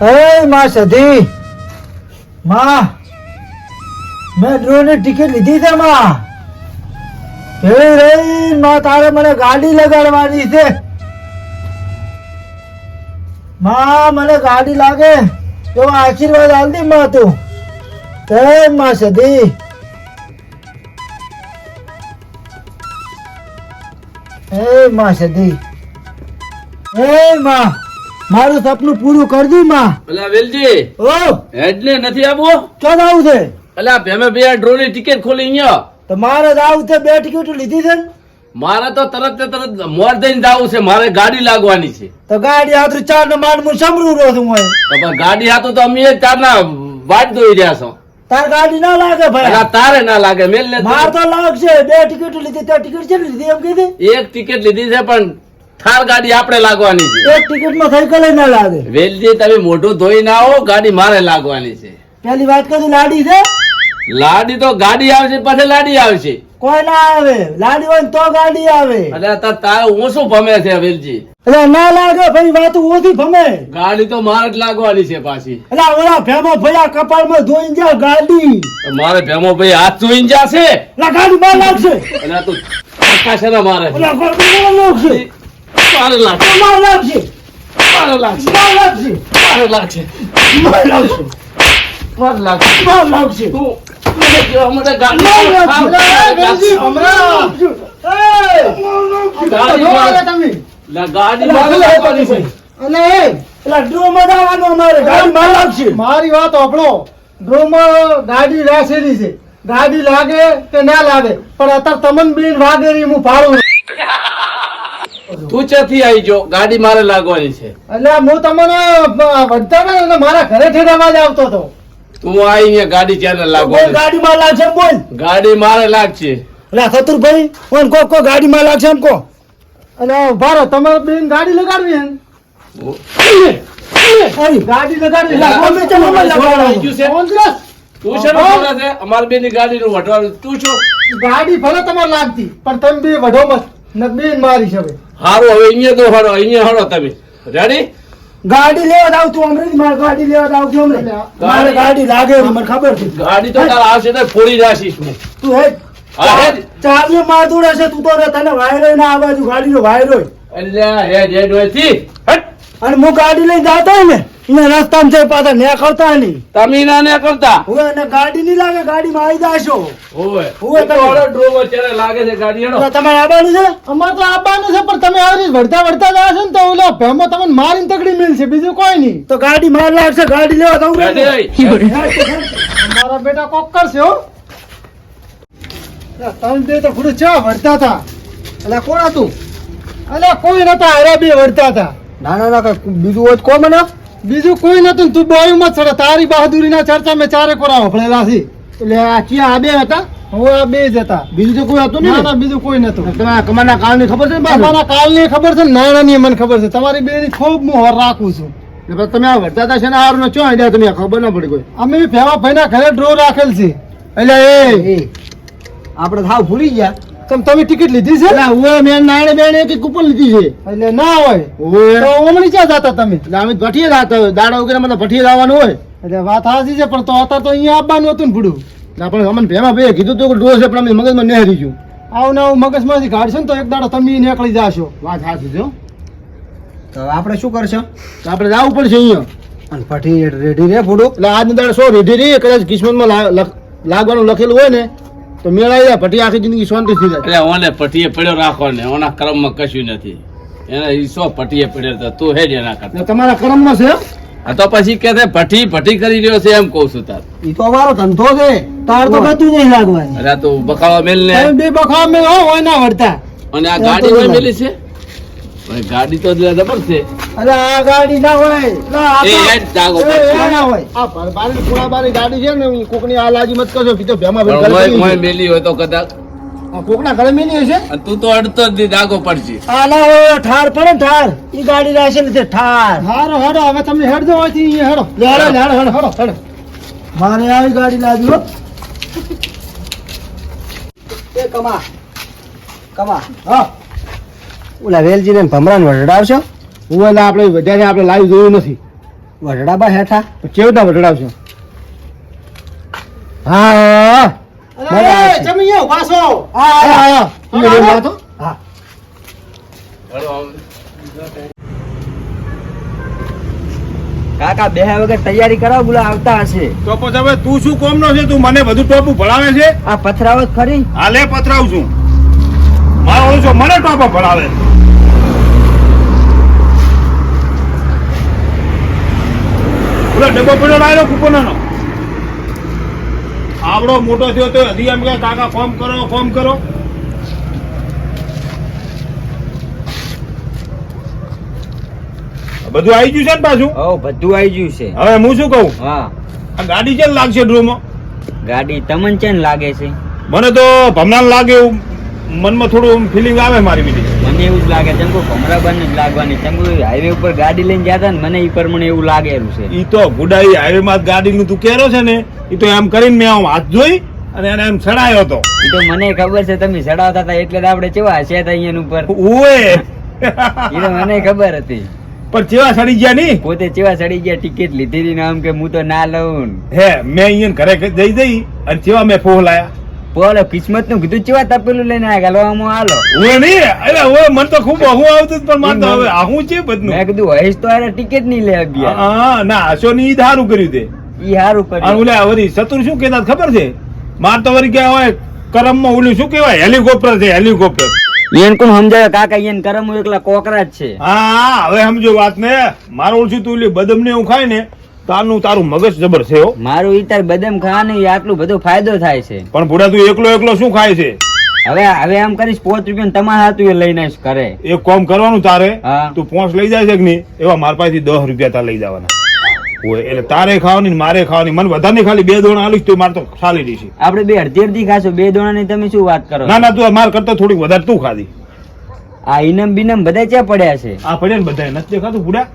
એ માં સધી. માં, મેં ટિકિટ લીધી તારે મને ગાડી લગાડવાની છે. માં, મને ગાડી લાગે એવો આશીર્વાદ આલતી માં, તું. એ માં સધી. એ માં સધી. એ માં. મારું સપનું પૂરું કરજો માં. અલા વેલજી. ઓ. હેડને નથી આવો. ક્યાં આવું છે. અલા ભેમે બે ડ્રોની ટિકિટ ખોલી અહીંયા. તો મારે જ આવું છે બે ટિકિટ લીધી છે મારે તો તરત ને તરત મોર દઈને જવું છે મારે ગાડી લાગવાની છે. તો ગાડી હાથું ચાર ને માંડ હું સંભળું રહ્યો છું હું ગાડી હાથું તો અમે ચારના વાટ દોઈ રહ્યા છો. તાર ગાડી ના લાગે ભાઈ. ભાઈ તારે ના લાગે મેલ ને માર તો લાગશે બે ટિકિટ લીધી તે ટિકિટ છે લીધી એમ કીધી? એક ટિકિટ લીધી છે પણ થાર ગાડી આપણે લાગવાની છે. એક ટિકિટમાં સાયકલ ના લાગે. વેલજી તમે મોઢું ધોઈ ના આવો ગાડી મારે લાગવાની છે. પેલી વાત કરી લાડી છે? લાડી તો ગાડી આવશે પછી લાડી આવશે. કોઈ ના આવે. લાડી હોય તો ગાડી આવે. એટલે તાર તારે શું ભમે છે વેલજી? એટલે ના લાગે ભાઈ વાત ઓછી ભમે. ગાડી તો મારે જ લાગવાની છે પાછી. એટલે ઓલા ભેમો ભયા કપાળમાં ધોઈ જા ગાડી. મારે ભેમો ભાઈ હાથ ધોઈ જશે? એટલે ગાડી માં લાગશે એટલે તું કાશે ના મારે. એટલે લાગશે મારે લાગશે માં લાગશે મારે લાગશે માં લાગશે મારે લાગશે માં લાગશે મારે લાગશે માં લાગશે તું મને કહેવા માટે ગાડી લાગશે. હમણાં. ગાડી જો માં- હવે તમે. લા, ગાડી છે અને એ, પેલા ડ્રોમાં જવાનું અમારે. ગાડી માં લાગશે મારી વાત આપણો ડ્રોમાં ગાડી રાખેલી છે. ગાડી લાગે કે ના લાગે? પણ અત્યારે તમન બેન વાગે હું ફાળું. તું ક્યાંથી આવી જો ગાડી મારે લાગવાની છે. એટલે હું તમને વધતા ને મારા ઘરે ઠેડાવા અવાજ આવતો હતો. તું આવી ગાડી ક્યારે લાગો ગાડી માં લાગશે બોલ. ગાડી મારે લાગશે. એટલે સતુરભાઈ કોણ કો કો ગાડી માં લાગશે એમ કો. એટલે ભારો તમારે બેન ગાડી લગાડવી એમ. ગાડી લગાડવી. તે છે? અમારી બેની ગાડીનું વટવાનું તું છો? ગાડી ભલે તમારે લાગતી પણ તમે બે વઢો મત. ને બેન મારી છે હવે. હારું હવે અહીંયા તો હળો અહીંયા હળો તમે. રેડી ગાડી લેવા આવ તું અમરેલી મારે ગાડી લેવા છું અમરેલી. મારે ગાડી લાગે મને ખબર છે. ગાડી તો તારા આવશે તો ફોડી જાશીસ હું. તું હે હા, ચાલ્યો માર માધુર છે તું તો રે તને વાયરો ના આવે ગાડીનો વાયરો એટલે હે જે હેડ હોયથી. હટ અને હું ગાડી લઈને જાતો હોય ને રસ્તામાં પાછા નેકળતા નહીં. તમે ના ને કરતા ગાડી નહીં લાગે ગાડીમાં આવી જાશો. તો લાગે છે ગાડી હેડો. તમારે આવવાનું છે? અમારે તો આવવાનું છે પણ તમે આવી વળતા વળતા જાવ છો ને તો ઓલો ભેમો તમને મારીને તગડી મિલશે બીજું કોઈ નહીં. તો ગાડી માર લાગશે ગાડી લેવા રેડી? મારા બેટા કોક કરશે હો. તમે બે તો ખુદ ચા વળતા હતા. એટલે કોણ હતું? અલ્યા કોઈ નતા હારા બે વળતા હતા. ના ના ના બીજું હોય તો કો મને. બીજું કોઈ નતું તું બોયું મત છોડે તારી બહાદુરી ના ચર્ચા મેં ચારે કોરા વફળેલા છે. એટલે આ ચિયા આ બે હતા? હું આ બે જ હતા. બીજું તો કોઈ હતું ના? ના બીજું કોઈ નતું. તમારા કમાના કાળની ખબર છે ને તમારા કાલની ખબર છે ને નાણાંની મને ખબર છે. તમારી બેની ખૂબ હું હોર રાખું છું. એટલે તમે આ વરતા હતા છે ને હારું ચો આઈડિયા તમે? ખબર ના પડી કોઈ. અમે ફેવા ભાઈના ઘરે ડ્રો રાખેલ છે. એટલે એ. આપણે થાવ ભૂલી ગયા. તમ તમે ટિકિટ લીધી છે? ના હું મેં નાણે બેણે કે કૂપન લીધી છે? એટલે ના હોય. ઓએ તો ઓમણી ચા જતા તમે? અમે ભઠીએ જતા હોય દાડા વગેરે મને ભઠીએ જવાનું હોય. એટલે વાત હાજી છે પણ તો અત્યારે તો અહીંયા આવવાનું હતું ને ભૂડું. ના આપણે અમને ભેમા ભાઈએ કીધું તું ડો છે પણ અમે મગજમાં નહેરી ગયું આવું ને આવું મગજમાંથી કાઢશો ને તો એક દાડો તમે નીકળી જાશો. વાત સાચી છે તો આપણે શું કરશો? તો આપણે જવું પડશે અહીંયા. અને ભઠી રેડી રે ભૂડું. એટલે આજની દાડો શું રેડી રે કદાચ કિસ્મતમાં લાગવાનું લખેલું હોય ને તો મેળાઈ ભઠી આખી જિંદગી શાંતિ થઈ જાય. એટલે ઓને પટીએ પડ્યો રાખો ને ઓના કર્મમાં કશું નથી. એને ઈસો પટીએ પડ્યો તો તું હેડ એના કરતા. તમારા કર્મમાં છે? આ તો પછી કે છે ભઠ્ઠી ભઠ્ઠી કરી રહ્યો છે એમ કઉ છું તાર. ઈ તો અમારો ધંધો છે. તાર તો ગતું નહીં લાગવાની અરે તું બખાવા મેલ ને બે બખાવા મેલ હો હોય ના વળતા. અને આ ગાડી હોય મેલી છે? ગાડી તો જબર છે. અરે આ ગાડી ના હોય. એ હેડ જાગો એ, પછી. આ ના હોય. આ ભર- બારી ગાડી છે ને કોકની આ લાજી મત કરજો કીધું ભેમા મેલી હોય તો કદાચ. કોકના ઘરે મેલી હશે? તું તો અડતો જ દાગો પડશે આ હોય ઠાર પડે ઠાર. ઈ ગાડી રાખેલી છે ઠાર. હારો હેડો હવે તમે હેડજો હોયથી હેડો. હેડો, હેડો, હેડો, હેડો, હેડો. મારે આવી ગાડી લાવી એ કમા. કમા. હા. ઓલા વેલજી ને ભમરાન વરડાવશો હું એટલે આપણે વધારે આપણે લાઈવ જોયું નથી. વઢડાબા હેઠા? કેવડા વઢડાવશો? હા હા અરે, એ, જમી આવો, પાછો. હા હા હા, હા. તો હા. કાકા બે વગર તૈયારી કરાવ બોલા આવતા હશે. તો પછી હવે તું શું કોમનો છે? તું મને બધું ટોપું ભણાવે છે? આ પથરાવત ખરી? હાલે પથરાવ છું. મારો ઓછો મને ટોપો ભણાવે. ઓલો ડબ્બો પડ્યો લાવ્યો કૂપનનો? આવડો મોટો થયો તો હજી એમ કે કાકા ફોર્મ કરો ફોર્મ કરો. બધું આવી ગયું છે ને પાછું? ઓ બધું આવી ગયું છે. હવે હું શું કહું? હા. આ ગાડી ચેન લાગશે ડ્રોમાં? ગાડી તમને ચેન લાગે છે? મને તો ભમણાન લાગે એવું. મનમાં થોડું ફિલિંગ આવે મારી બીજી મને એવું જ લાગે ચંકુ ભમરાબાને જ લાગવાની. ચંકુ હાઈવે ઉપર ગાડી લઈને જતા ને મને એ પ્રમાણે એવું લાગેલું છે. ઈ તો ગુડાઈ હાઈવે માં ગાડીનું તું કેરો છે ને ઈ તો એમ કરીને મેં આમ હાથ જોઈ અને એને એમ સડાયો હતો. ઈ તો મને ખબર છે તમે સડાવતા હતા એટલે આપણે કેવા હસ્યા અહીંયા ઉપર? ઓએ! ઈ તો મને ખબર હતી. પણ ચેવા સડી ગયા નહીં પોતે ચેવા સડી ગયા ટિકિટ લીધી હતી ને આમ કે હું તો ના લઉં હે મેં અહીંયા ઘરે જઈ જઈ અને ચેવા મેં ફોહ લાયા બોલો કિસ્મતનું કીધું ચેવા તપેલું લઈને આવ્યા આમ આલો ઓએ નહીં અરે ઓએ મન તો ખૂબ હું આવતું પણ માર તો હવે આહું છે બધું. મેં કીધું હઈશ તો અરે ટિકિટ નહીં લે અભ્યા હા ના આશો ની ઈ કર્યું તે. ઈ હારું અને કર્યું ઓલા વળી ચતુર શું કહેતા ખબર છે? માર તો વળી કે હોય કરમમાં ઓલું શું કહેવાય? હેલિકોપ્ટર છે હેલિકોપ્ટર. એન કોણ સમજાવે કાકા એન કરમ એકલા કોકરા જ છે. હા હવે સમજો વાત ને. મારું ઓળખું તું બદમ ને એવું ખાય ને તારનું તારું મગજ જબર છે હો. મારું ઈ તાર બદામ ખાવાનું આટલું બધો ફાયદો થાય છે. પણ ભૂડા તું એકલો એકલો શું ખાય છે? હવે હવે આમ કરીશ પોચ રૂપિયા તમારા હાથું એ લઈને કરે એક કોમ કરવાનું તારે તું પોંચ લઈ જાય છે કે નહીં? એવા મારા પાસેથી દસ રૂપિયા તાર લઈ જવાના. હોય એટલે તારે ખાવાની મારે ખાવાની. મને વધારે ખાલી બે દોણા આલીશ તો મારે તો ખાલી દઈશ આપડે આપણે બે અડધી અડધી ખાશું. બે દોણાની તમે શું વાત કરો? ના ના તું માર કરતા થોડીક વધારે તું ખાધી. આ ઇનમ બિનમ બધા ક્યાં પડ્યા છે? આ પડ્યા ને બધા નથી દેખાતું આ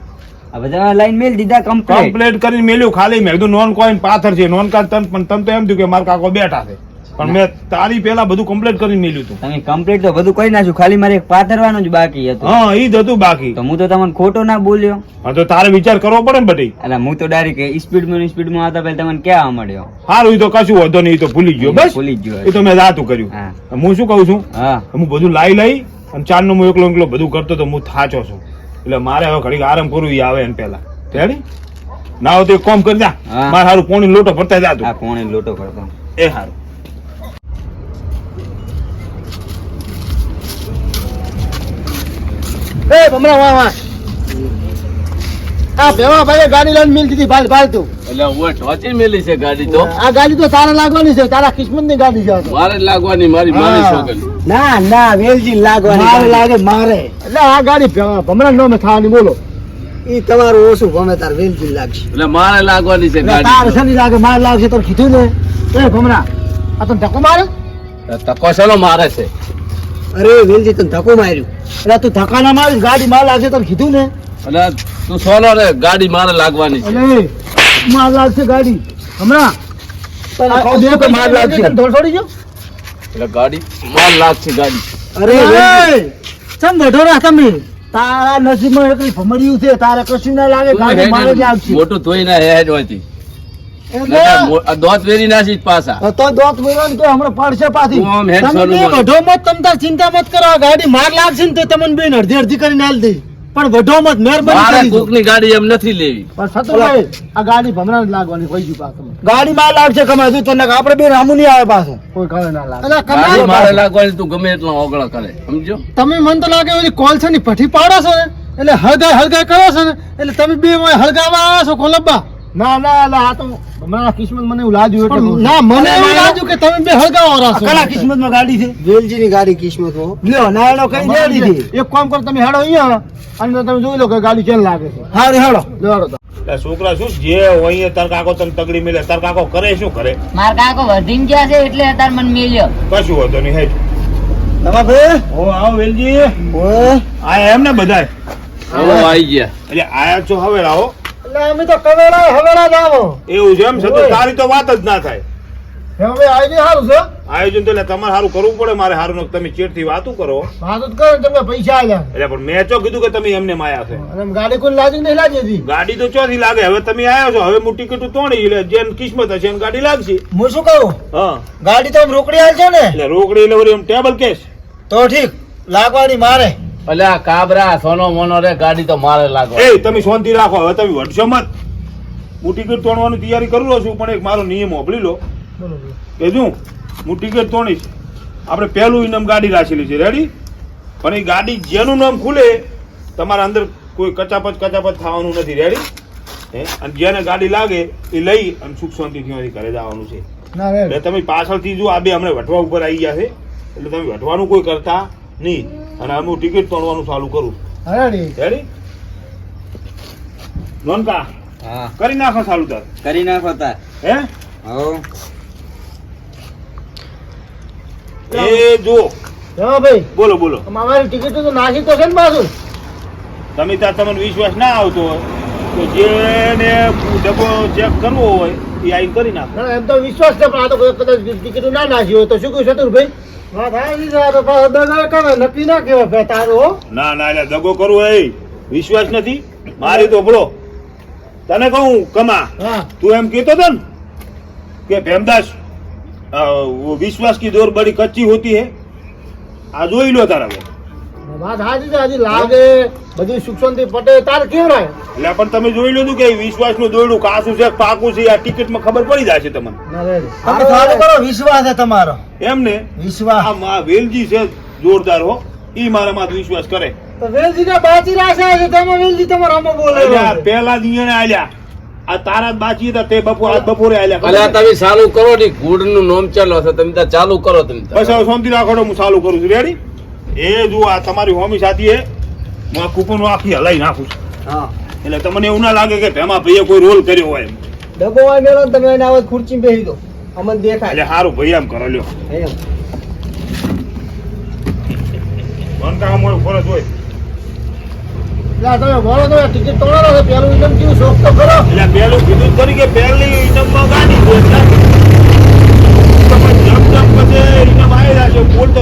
બધા લાઈન મેલ દીધા કમ્પ્લીટ કમ્પ્લેટ કરીને મેલ્યું ખાલી મેં કીધું નોન કોઈન પાથર છે નોન કા તન પણ તન તો એમ થયું કે મારા કાકો બેઠા છે. પણ મેં તારી પેલા બધું કમ્પ્લેટ કરીને મેલ્યું હતું તમે કમ્પ્લીટ તો બધું કરી નાખ્યું ખાલી મારે પાથરવાનું જ બાકી હતું. હા ઈ જ હતું બાકી. તો હું તો તમને ખોટો ના બોલ્યો. હા તો તારે વિચાર કરવો પડે ને બધી. એટલે હું તો ડાયરેક્ટ સ્પીડ સ્પીડ આવતા પહેલા તમને ક્યાં મળ્યો સારું ઈ તો કશું વાંધો નહીં તો ભૂલી ગયો બસ. ભૂલી ગયો એ તો મેં જાતું કર્યું. હું. શું કહું છું? હા. હું બધું લાઈ લઈ અને ચાર નો હું એકલો એકલો બધું કરતો તો હું થાચો છું. એટલે મારે હવે ઘડીક આરામ કરવું ઈ આવે એને પેલા રેડી ના હોય તો કોમ કરી જા. મારે સારું પોણી લોટો ભરતા જા તું. કોણે લોટો કરતો એ સારું એ ભમરા વાહ વાહ. આ ભેવા ભાઈ ગાડી લઈને મિલ દીધી ભાલ ભાલ તું. એટલે ઓય ઠોચી મેલી છે ગાડી તો? આ ગાડી તો તારે લાગવાની છે તારા કિસ્મતની ગાડી છે મારે લાગવાની મારી મારી છોકરી. ના ના વેલજી મારે લાગે મારે. એટલે આ ગાડી ભમરા નો થવાની બોલો. ઈ તમારું ઓછું ગમે તાર વેલજી લાગશે. એટલે મારે લાગવાની છે ગાડી તારે શેની લાગે મારે લાગશે તો કીધું ને. એ ભમરા આ તને ધક્કો મારે ધક્કો શેનો મારે છે? અરે વેલજી તને ધક્કો માર્યું. એટલે તું ધક્કા ના મારી ગાડી માર લાગશે તો કીધું ને. એટલે તું સોનો રે ગાડી મારે લાગવાની છે. માર લાગશે ગાડી. હમણાં. માર લાગશે. તને ધોળ એટલે ગાડી માર લાગશે ગાડી. અરે ચમ બેઠો રહ્યા તમે? તારા નસીબમાં એકલી ભમર્યું છે તારે કશું ના લાગે ગાડી મારે જ લાગશે મોટું ધોઈ ના દોત વેરી નાસી જ પાછા. તો દોત બોલો કે હમણાં પડશે પાછી. હેડ તમે મત તાર ચિંતા મત કરો. ગાડી માર લાગશે ને તો તમને બેન અડધી અડધી કરીને આલ દઈ પણ વઢો મત મહેરબાની મારે કરી ગાડી એમ નથી લેવી. પણ સતુભાઈ આ ગાડી ભમરા લાગવાની કોઈ ગયું પાછું. ગાડી માં લાગશે કમાય તું તને આપણે બે રામુ નહીં આવે પાછું. કોઈ ખબર ના લાગે. કમાય મારે લાગવાની તું ગમે એટલો ઓગળો કરે સમજો? તમે મન તો લાગે ઓલી કોલસા ની પઠી પાડો છો ને? એટલે હળગાય હળગાય કરો છો ને? એટલે તમે બે હળગાવા આવ્યા છો કોલબ્બા ના ના ના આ તો હમણાં કિસ્મત મને એવું લાગ્યું એટલે ના મને એવું લાગ્યું કે તમે બે હળગાવા છો. કલા કિસ્મતમાં ગાડી છે? વેલજી ની ગાડી કિસ્મત લ્યો નાયણો કઈ દે દીધી એક કામ કરો તમે હેડો અહીંયા અને તમે જોઈ લો કે ગાડી કેમ લાગે છે. હારે હેડો. હેડો છોકરા શું જે હોય તાર કાકો તને તગડી મેલે તાર કાકો કરે શું કરે? માર કાકો વધીને ગયા છે એટલે તાર મન મેલ્યો. કશું હોતો નહીં હેઠ તમા ભાઈ ઓ આવો વેલજી. ઓ આ એમ ને બધાય? આવો આવી ગયા. એટલે આયા છો હવે આવો. એટલે અમે તો કવેળા હવેળા જ આવો. એવું છે એમ છે તો તારી તો વાત જ ના થાય. હવે આયોજન સારું છે? આયોજન તો એટલે તમારે સારું કરવું પડે મારે સારું ન તમે ચેડથી વાતું કરો. વાતો તો કરો તમે પૈસા આલ્યા. એટલે પણ મેં ચો કીધું કે તમે એમને માયા છે. અને ગાડી કોઈ લાગી નહીં લાગી ગાડી તો ચોથી લાગે હવે તમે આવ્યા છો હવે હું ટિકિટ તોડી એટલે જેન કિસ્મત હશે એમ ગાડી લાગશે. હું શું કહું? હા. ગાડી તો રોકડી હાલ છે ને? એટલે રોકડી એટલે એમ ટેબલ કેસ તો ઠીક લાગવાની મારે. આ કાબરા સોનો મોનો રે ગાડી તો મારે લાગો એ તમે શાંતિ રાખો હવે તમે વટશો મત. હું ટિકિટ તોડવાની તૈયારી કરું રહ્યો છું પણ એક મારો નિયમ ઓભળી લો. કે શું? હું ટિકિટ તોડીશ. આપણે પહેલું ઇનામ ગાડી રાખેલી છે રેડી પણ એ ગાડી જેનું નામ ખુલે તમારા અંદર કોઈ કચાપચ કચાપચ થવાનું નથી રેડી હે? અને જેને ગાડી લાગે એ લઈ અને સુખ શાંતિથી ઘરે જવાનું છે. ના એટલે તમે પાછળથી જો આ બે હમણાં વટવા ઉપર આવી ગયા છે એટલે તમે વટવાનું કોઈ કરતા નહીં અને હું ટિકિટ તોડવાનું ચાલુ કરું. હેડી રેડી નોનકા હા. કરી નાખો ચાલુ તાર. કરી નાખો તાર. હે? હો એ જો હા ભાઈ. બોલો બોલો. અમારી ટિકિટ તો નાખી તો છે ને પાછું. તમે ત્યાં તમને વિશ્વાસ ના આવતો હોય તો જેને ડબ્બો ચેક કરવો હોય એ આઈને કરી નાખો. એમ તો વિશ્વાસ છે પણ આ તો કોઈ કદાચ ટિકિટ ના નાખી હોય તો શું કહ્યું ચતુરભાઈ ના ના એટલે દગો કરું એ વિશ્વાસ નથી? મારી તો ભળો. તને કહું કમા તું એમ કહેતો હતો કે ભેમદાસ વિશ્વાસ કી દોર બડી કચ્ચી હોતી હે. આ જોઈ લો તારા ભાઈ વાત સાચી છે હજી લાગે બધી સુખ પટે તાર કેવડાય એટલે પણ તમે જોઈ લીધું કે વિશ્વાસનું દોયડું કાસું છે પાકું છે આ ટિકિટમાં ખબર પડી જશે તમને. તમે સારું કરો વિશ્વાસ છે તમારો. એમ ને? વિશ્વાસ. આ વેલજી છે જોરદાર હો. ઈ મારા માં વિશ્વાસ કરે. તો વેલજી ને બાચી છે તમે વેલજી તમારા બોલે પેલા દિયણે આલ્યા. આ તારા જ બાકી હતા તે બપોર આજ બપોરે આલ્યા અલ્યા તમે ચાલુ કરો ને ગુડનું નોમ ચાલો છે તમે ત્યાં ચાલુ કરો તમે બસ હવે શાંતિ રાખો હું ચાલુ કરું છું. રેડી એ જો આ તમારી હોમી સાથી હું આ કૂપન આખી હલાઈ નાખું છું. હા. એટલે તમને એવું ના લાગે કે ભેમા ભાઈએ કોઈ રોલ કર્યો હોય એમ. ડબ્બો હોય મેળો તમે એને આવત ખુરચી બેસી દો. અમને દેખાય. એટલે સારું ભાઈ એમ કરો લ્યો. કામ હોય ફરજ હોય. તમે બોલો તમે ટિકિટ તોડો છો પેલું ઇનામ કેવું શોખ તો કરો. એટલે પેલું કીધું કરી કે પહેલી ઇનામમાં ગાડી તમે જમ જમ પછી ઇનામ આવી રહ્યા છે બોલતો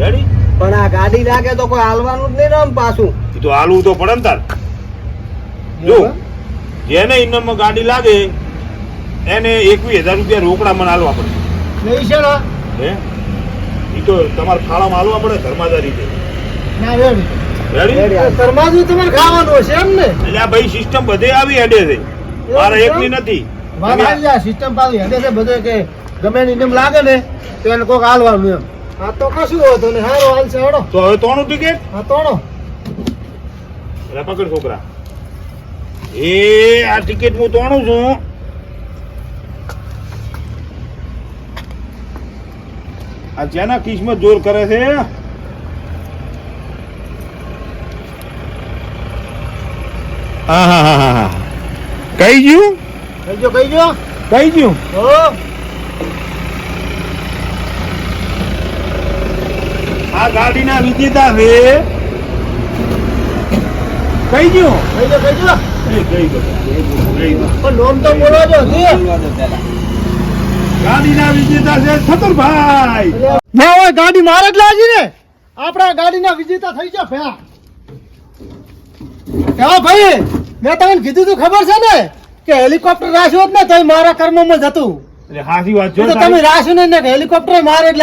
રેડી પણ આ ગાડી લાગે તો કોઈ હાલવાનું જ નહીં ને આમ પાછું. એ તો હાલવું તો પડે ને તાર. જો જેને ઇનામમાં ગાડી લાગે એને એકવીસ હજાર રૂપિયા રોકડા મને હાલવા પડે. નહીં છે હે? એ તો તમારે ફાળામાં હાલવા પડે ધર્માદા રીતે કરમાજુ તમારે ખાવાનું હશે એમ ને? એટલે આ ભાઈ સિસ્ટમ બધે આવી હેડે છે. મારે એકની નથી. સિસ્ટમ પાછી હેડે છે બધે કે ગમે એની નિયમ લાગે ને તો એને કોક હાલવાનું એમ. આ તો કશું હોતું ને હારો હાલ છે હડો. તો હવે તોણું ટિકિટ હા તોણો. એટલે પકડ છોકરા. એ આ ટિકિટ હું તોણું છું. આ જેના કિસ્મત જોર કરે છે? હા હા હા હા હા. કઈ ગયું? કઈ ગયું કઈ ગયું? કઈ ગયું? આ ગાડીના વિજેતા છે. કઈ ગયું? કઈ ગયો કઈ જો એ કઈ ગયું. ગાડી મારે જ લાગી ને. આપણા ગાડીના વિજેતા થઈ ગયા ભયા. હા ભાઈ મેં તમને કીધું તું ખબર છે ને કે હેલિકોપ્ટર રાખ્યું જ ને તો મારા કર્મમાં જતું એટલે હાસી વાત એ તમે રાખ્યું નહીં ને હેલિકોપ્ટર મારે જ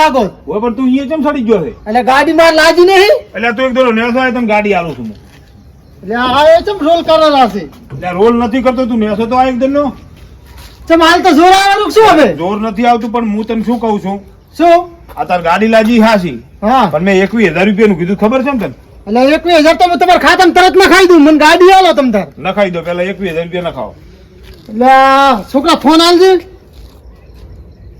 પણ તું અહીંયા કેમ સડી ગયો છે? એટલે ગાડી માર લાગી નહીં? એટલે તું એક દોરો નેસો આવે તને ગાડી આલું છું હું. એટલે આ એ ચમ રોલ એટલે નથી કરતો તું નેસો તો આ એક ચમ હાલ તો જોર આવવાનું શું હવે? જોર નથી આવતું પણ હું તને શું કહું છું? શું? આ તાર ગાડી લાજી હાસી. હા. પણ મેં એકવીસ હજાર રૂપિયા નું કીધું ખબર છે ને તને? એટલે એકવીસ હજાર તો તમારા ખાતા તરત નખાઈ દઉં મને ગાડી આલો તમ તાર. નખાઈ દો પેલા એકવીસ હજાર રૂપિયા નખાવો. એટલે છોકરા ફોન આલજે.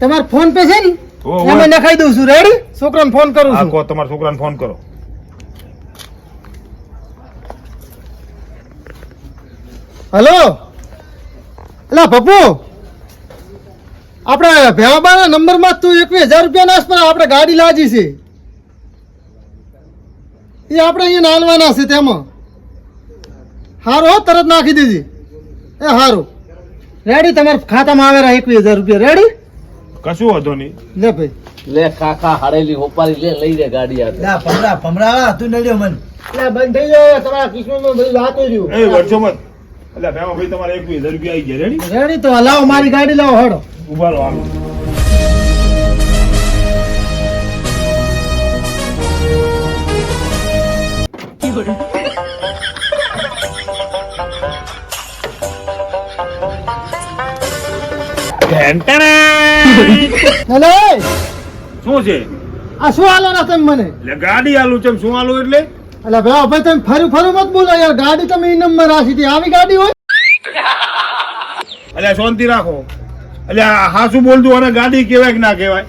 તમારો ફોન પે છે ને? હો. નખાઈ દઉં છું. રેડી છોકરાને ફોન કરું છું. કહો તમારા છોકરાને ફોન કરો. હલો? અલા પપ્પુ? આપણે ભેવાબાના નંબરમાં તું એકવીસ હજાર રૂપિયા નાશ પણ આપણે ગાડી લાજી છે. એ આપણે અહીંયા નાલવાના છે તેમાં. સારું હો તરત નાખી દીધી એ હારું. રેડી તમારા ખાતામાં આવેલા એકવીસ હજાર રૂપિયા. રેડી કશું વાંધો નહીં. લે ભાઈ. લે કાકા હાડેલી હોપારી લે લઈ લે ગાડી આ લા પમરા ભમરા તું નડ્યો મન. લે બંધ થઈ ગયો તમારા કિસ્મતમાં બધું જાતું રહ્યું. એ વર્ષો મત એટલે ભેમા ભાઈ તમારે એક હજાર રૂપિયા આવી ગયા. રેડી રેડી તો લાવો મારી ગાડી લાવો હડો. ઊભા રહો આમ એટલે શું છે? આ શું હાલો ના તમે મને? એટલે ગાડી હાલું છે શું આલું એટલે? એટલે ભાઈ ભાઈ તમે ફરું ફરું મત બોલો યાર ગાડી તમે ઈ નંબર રાખી હતી. આવી ગાડી હોય? એટલે શાંતિ રાખો. એટલે હા શું બોલતું અને ગાડી કહેવાય કે ના કહેવાય?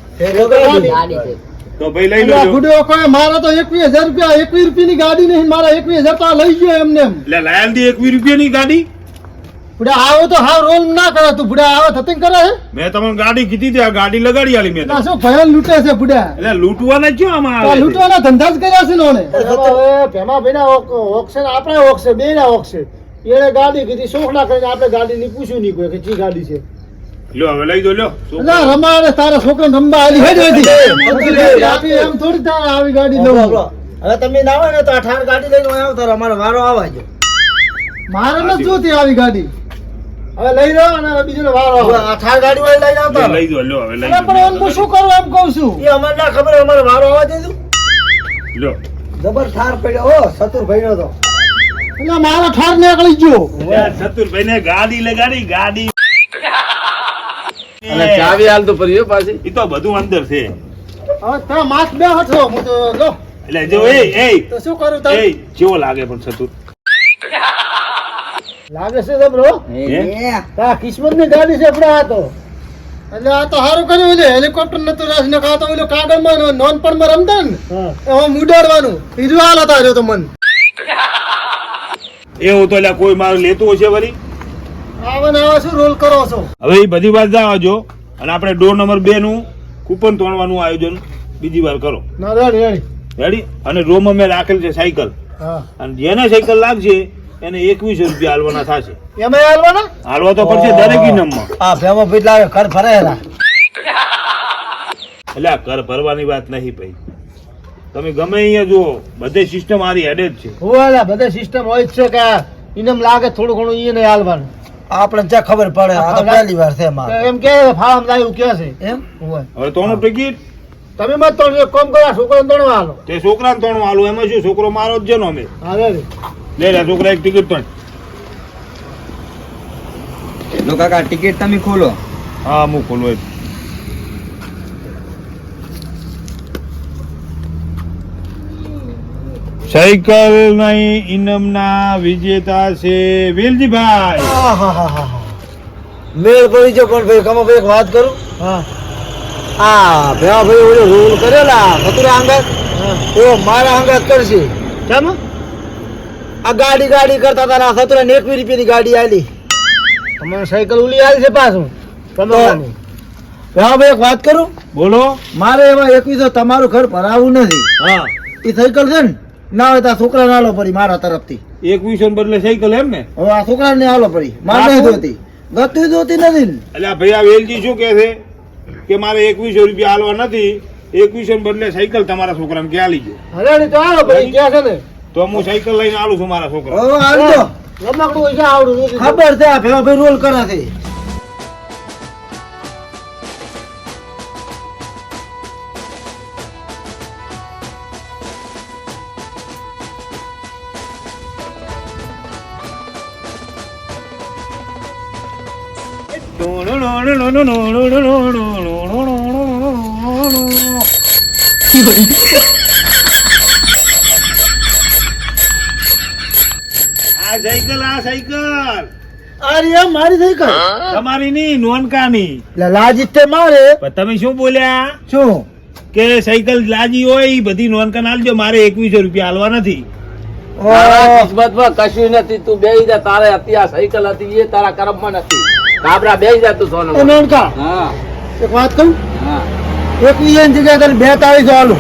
તો ભાઈ લઈ લો આ ગુડો કોઈ મારા તો એકવીસ હજાર રૂપિયા એકવીસ રૂપિયાની ગાડી નહીં મારા 21000 તો લઈ ગયો એમને એમ. એટલે લાયલ દી 21 રૂપિયાની ગાડી? બુડા આવો તો હાવ રોલ ના કરે તું બુડા આવો થતી કરે છે મેં તમને ગાડી કીધી હતી આ ગાડી લગાડી આલી મેં શું ભયન લૂટે છે બુડા એટલે લૂંટવાના જ આમાં આવે. લૂંટવાના ધંધા જ કર્યા છે ને ઓણે ભેમાભાઈના ઓક્સે ને આપણા ઓક્સે બે ના ઓક્સે એને ગાડી કીધી શોખ ના કરીને આપણે ગાડી ની પૂછ્યું નહીં કોઈ કે ચી ગાડી છે. લ્યો હવે લઈ દો લ્યો. ના રમાડે તારા છોકરા રમવા આલી. હેડ હતી આપી એમ થોડી તાર આવી ગાડી લઉં. હવે તમે ના હોય ને તો અઠાર ગાડી લઈને આવતા. અમારો વારો આવવા જો મારે નથી જોતી આવી ગાડી. હવે લઈ લો અને બીજો વારો આવે. અઠાર ગાડી વાળી લઈ આવતા લઈ જો લ્યો હવે લઈ પણ એમ હું શું કરું એમ કહું છું? એ અમને ના ખબર અમારો વારો આવવા દેજો. લ્યો. જબર થાર પડ્યો ઓ સતુરભાઈ નો તો. એટલે મારો થાર નીકળી ગયો સતુરભાઈ ને ગાડી લગાડી ગાડી. અને ચાવી હાલ તો પડી પાછી. એ તો બધું અંદર છે. હવે ત્યાં માસ બે હતો હું તો લો એટલે જો એ એ. તો શું કરું તાર જેવો કેવો લાગે પણ સતુર. લાગે છે જબરો હે? આ કિસ્મતની ગાડી છે આપણે આ તો એટલે આ તો સારું કર્યું છે હેલિકોપ્ટર નતું રાસ ને કાં તો ઓલો કાગળમાં નો- નોનપણમાં રમતા ને હું. ઉડાડવાનું. બીજું હાલ હતા રહ્યો તો મન. એવું તો એટલે કોઈ મારું લેતું હશે વળી? આવન આવા શું રોલ કરો છો? હવે એ બધી વાત જવા જો અને આપણે ડોર નંબર બે નું કૂપન તોડવાનું આયોજન બીજી વાર કરો. ના રેડી રેડી રેડી અને રૂમ મેં રાખેલ છે સાયકલ. હા. અને જેને સાયકલ લાગશે એને એકવીસો રૂપિયા હાલવાના થશે. એમાં હાલવાના? હાલવા તો પડશે દરેક ઇનામમાં આ ભેમો ભાઈ લાવે ઘર ભરેલા. એટલે આ કર ભરવાની વાત નહીં ભાઈ. તમે ગમે અહીંયા જુઓ બધે સિસ્ટમ મારી હેડે જ છે ઓલા બધે સિસ્ટમ હોય જ છે કે ઇનામ લાગે થોડું ઘણું એને હાલવાનું. આપણે જ્યાં ખબર પડે? આ તો પહેલી વાર છે એમ કે ફાળમ લાવ્યું કે છે? એમ? હોય હવે તોનું ટિકિટ? તમે મત તો એક કામ કરો છોકરાને તોડવા હાલો. તે છોકરાને તોણું હાલો. એમાં શું? છોકરો મારો જ છે નો અમે. લે લે. છોકરા એક ટિકિટ તોણ લો કાકા ટિકિટ તમે ખોલો. હા હું ખોલું. સાયકલ નહીં ઇનામના વિજેતા છે વેલજીભાઈ. મેળ પડી છે પણ ભાઈ કમો એક વાત કરું. હા. આ ભાઈ ઓલો રોલ કરેલા મથુરા અંગત એવો મારા અંગત કરશે. કેમ? આ ગાડી ગાડી કરતા તારા ને સતુરા ને એકવી રૂપિયાની ગાડી આલી તમારે સાયકલ ઉલી આવી છે પાછું તમારાની. ભેમા ભાઈ એક વાત કરું? બોલો. મારે એમાં એકવીસો તમારું ઘર ભરાવું નથી. હા. એ સાયકલ છે ને ના હોય તો આ છોકરાને હાલો પડી મારા તરફથી. એકવીસો ને બદલે સાયકલ એમ ને? હવે આ છોકરાને હાલો પડી. મારે નહીં જોતી. ગતું જોતી નથી ને. એટલે ભાઈ આ વેલજી શું કે છે? કે મારે એકવીસો રૂપિયા હાલવા નથી એકવીસો બદલે સાયકલ તમારા છોકરાને ક્યાં લઈ જાય? તો ભાઈ ક્યાં છે ને? તો હું સાયકલ લઈને આવું છું મારા છોકરા. ખબર છે આ ભાઈ રોલ કરે છે. આ સાયકલ આ સાયકલ. આ મારી સાયકલ? તમારી ની નોનકાની. લાજી તે મારે. પણ તમે શું બોલ્યા? શું? કે સાયકલ લાજી હોય ઈ બધી નોનકાન નાલજો મારે એકવીસો રૂપિયા હાલવા નથી. કિસ્મતમાં કશું નથી. તું બે જા તારે હતી આ સાયકલ હતી એ તારા કરમમાં નથી. કાબરા બે જા તું સોનું મેણકા હા. એક વાત કહું? હા. એક વીએન જગ્યાએ તને બેતાળીસ આલું.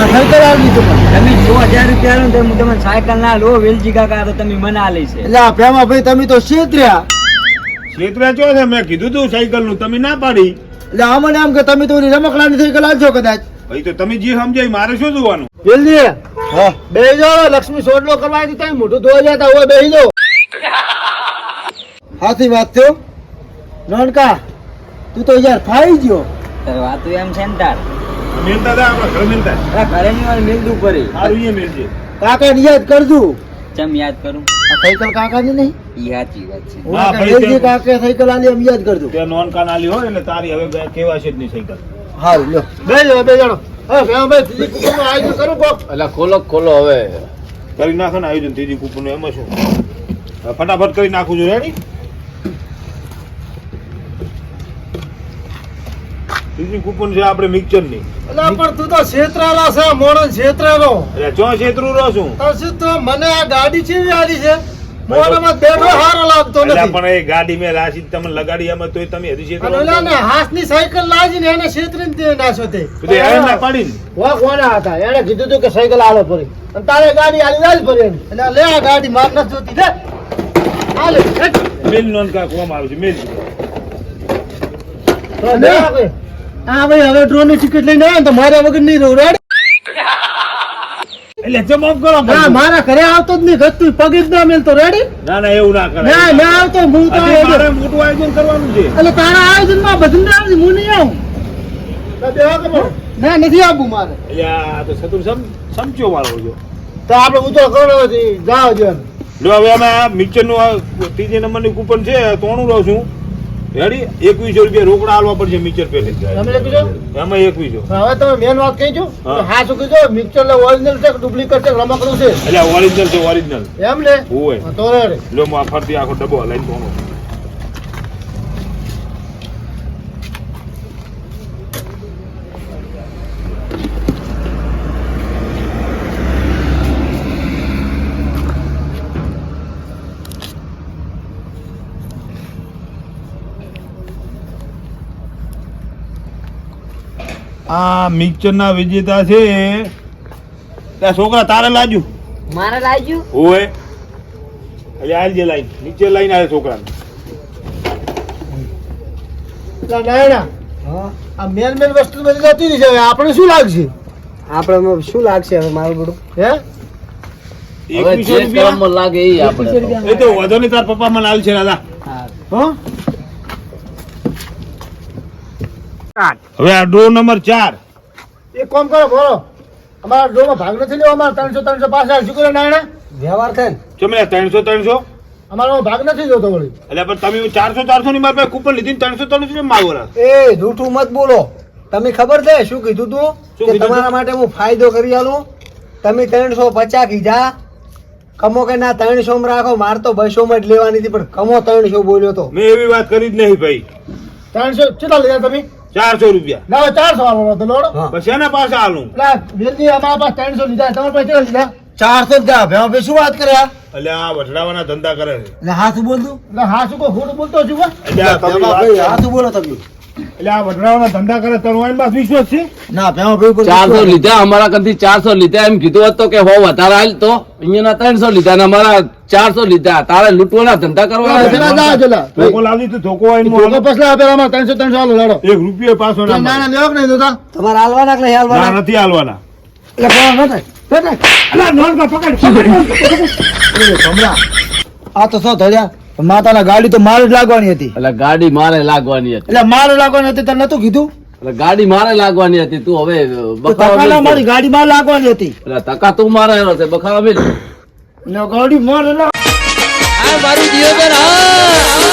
આ સાયકલ આલી તું મને. તમે જો હજાર રૂપિયા લો હું તમને સાયકલ ના લો વેલજી કાકા તો તમે મને આ છે. એટલે આ ભાઈ તમે તો શેત્ર્યા. ક્ષેત્ર ચો છે મેં કીધું તું સાયકલનું તમે ના પાડી. એટલે આમને આમ કે તમે તો ઓલી રમકડાની સાયકલ આલશો કદાચ. ભાઈ તો તમે જે સમજાય મારે શું જોવાનું? જલ્દી હા. બેહી જાઓ લક્ષ્મી સોડલો કરવા તમે મોઢું ધોવા જતા હોય બેહી જાઓ. હાથી વાત થયો? રણકા તું તો યાર ફાઈ ગયો. તારે વાત એમ છે ને તાર. મિલતા હતા આપણે ઘર મિલતા. અરે ઘરે ની વાર મિલતું પરી સારું એ મિલજે. કાકા યાદ કરજો. ચમ યાદ કરું? આ સાયકલ કાકાની નહીં? ઈ સાચી વાત છે. હા, ભાઈ, કાકે સાયકલ આલી એમ યાદ કરજો. કે નોન કાન આલી હોય એટલે તારી હવે કેવા છે જ નહીં સાયકલ? હારું લ્યો. બે લ્યો બે જણો. કોક ખોલો ખોલો હવે. કરી નાખો ને આયોજન ત્રીજી કૂપન એમાં શું? ફટાફટ કરી નાખું છું રેડી ત્રીજી કુપન છે આપણે મિક્સરની. પણ તું તો છેતરાલા છે મોણસ છેતરાલો. એટલે ચો છેતરું રો છું? તો શું તો મને આ ગાડી ચેવી આલી છે? મોણામાં બેઠો હારો લાગતો નથી. પણ એ ગાડી મે રાશી તમને લગાડી એમાં તોય તમે હજી છેતરો અને ને હાથની સાયકલ લાજીને એને છેતરીને તે નાખ્યો તે તો એને ના પાડી વા કોના હતા? એને કીધું તું કે સાયકલ આલો પડી અને તારે ગાડી આલી લાજ પડી. એટલે લે આ ગાડી માર ન જોતી. દે આલે મેલ નોન કા કોમ આવે છે મિલ. તો લે આ ભાઈ. હવે ડ્રોનની ટિકિટ લઈને આવ્યો ને તો મારા વગર નહીં રહું. રેડ એટલે જમ ઓફ કરો ના મારા ઘરે આવતો જ નહીં. ઘટતું પગે જ ના મેલતો. રેડી ના ના એવું ના ના ના આવતો. હું તો મારે. મોટું આયોજન કરવાનું છે. એટલે તારા આયોજનમાં બધું ના આવશે હું નહીં આવું. ના નથી આવવું મારે. યા તો સતુર સમ સમજો વાળો જો તો આપણે ઉતરો કરો જાઓ જો લો હવે અમે આ મિક્સરનું ત્રીજી ત્રીજી નંબરની કૂપન છે તોણું રહું છું રેડી? એકવીસો રૂપિયા રોકડા આલવા પડશે મિક્સર પેલે. એમાં એકવીસો. હવે તમે મેન વાત કહી છો. હા. શું કીધું મિક્સર ઓરિજિનલ છે ડુપ્લિકેટ છે રમકડું છે? એટલે ઓરિજિનલ છે ઓરિજિનલ એમ ને? હોય તો લો ફરતી આખો ડબ્બો હલાઈને આ મિક્સર ના વિજેતા છે. ત્યાં છોકરા તારે લાજુ મારે લાજુ ઓય એટલે આલ જે લાઈન નીચે લાઈન આવે છોકરાને. એટલે આ મેન મેન વસ્તુ બધી જતી રહી છે હવે આપણે શું લાગશે? આપણે શું લાગશે હવે મારું બધું? હે? એકવીસો રૂપિયા? લાગે એ આપણે એ તો વધુ નહીં તાર પપ્પા મને છે દાદા હા? હવે આ ડો નંબર ચાર. એક કામ કરો બોલો. અમારા ડોમાં ભાગ નથી લેવો અમારા ત્રણસો ત્રણસો પાછા શું કરે નાયણા? વ્યવહાર થાય ચમે ત્રણસો ત્રણસો? અમારો ભાગ નથી જોતો વળી. એટલે પણ તમે ચારસો ચારસો ની મારી પાસે કૂપન લીધી ત્રણસો ત્રણસો ની માગો એ જૂઠું મત બોલો. તમે ખબર છે શું કીધું તું? શું કે તમારા માટે હું ફાયદો કરી આલું. તમે ત્રણસો પચાસ કીધા. કમો કે ના ત્રણસો માં રાખો. માર તો બસો માં જ લેવાની હતી પણ કમો ત્રણસો બોલ્યો તો. મેં એવી વાત કરી જ નહીં ભાઈ. ત્રણસો કેટલા લીધા તમે? ચારસો રૂપિયા. ના ચારસો વાળો તો લોડો પછી એના પાસે આલું. વેલજી અમારા પાસે ત્રણસો લીધા તમારા પાસે કેટલા લીધા? ચારસો રૂપિયા ભાઈ શું વાત કર્યા? એટલે આ વઢડાવાના ધંધા કરે છે. એટલે હાથું બોલતું? એટલે હા શું કહો ખોટું બોલતો છું હાથ બોલો તમે? એટલે આ વઢડાવાના ધંધા કરે એની પાસે વિશ્વાસ છે? ના ભેમા ભાઈ ચારસો લીધા અમારા કરતી ચારસો લીધા એમ કીધું હતો કે હો વધારે હાલ તો. અહીંયાના ત્રણસો લીધા ને અમારા ચારસો લીધા. તારે લૂંટવાના ધંધા કરવા ત્રણસો ત્રણસો હાલો લડો. એક રૂપિયો પાછો ના ના ના મળે. લેવો કે નહીં જોતા. તમારે હાલવાના કે નથી હાલવાના. આ તો શું થયા? માતાના ગાડી તો મારે જ લાગવાની હતી. એટલે ગાડી મારે લાગવાની હતી. એટલે મારે લાગવાની હતી તને નતું કીધું? એટલે ગાડી મારે લાગવાની હતી તું હવે મારી ગાડી માર લાગવાની હતી. એટલે તકા તું મારે બખાવા મિલ એટલે ગાડી માર આ મારું જીવન હા.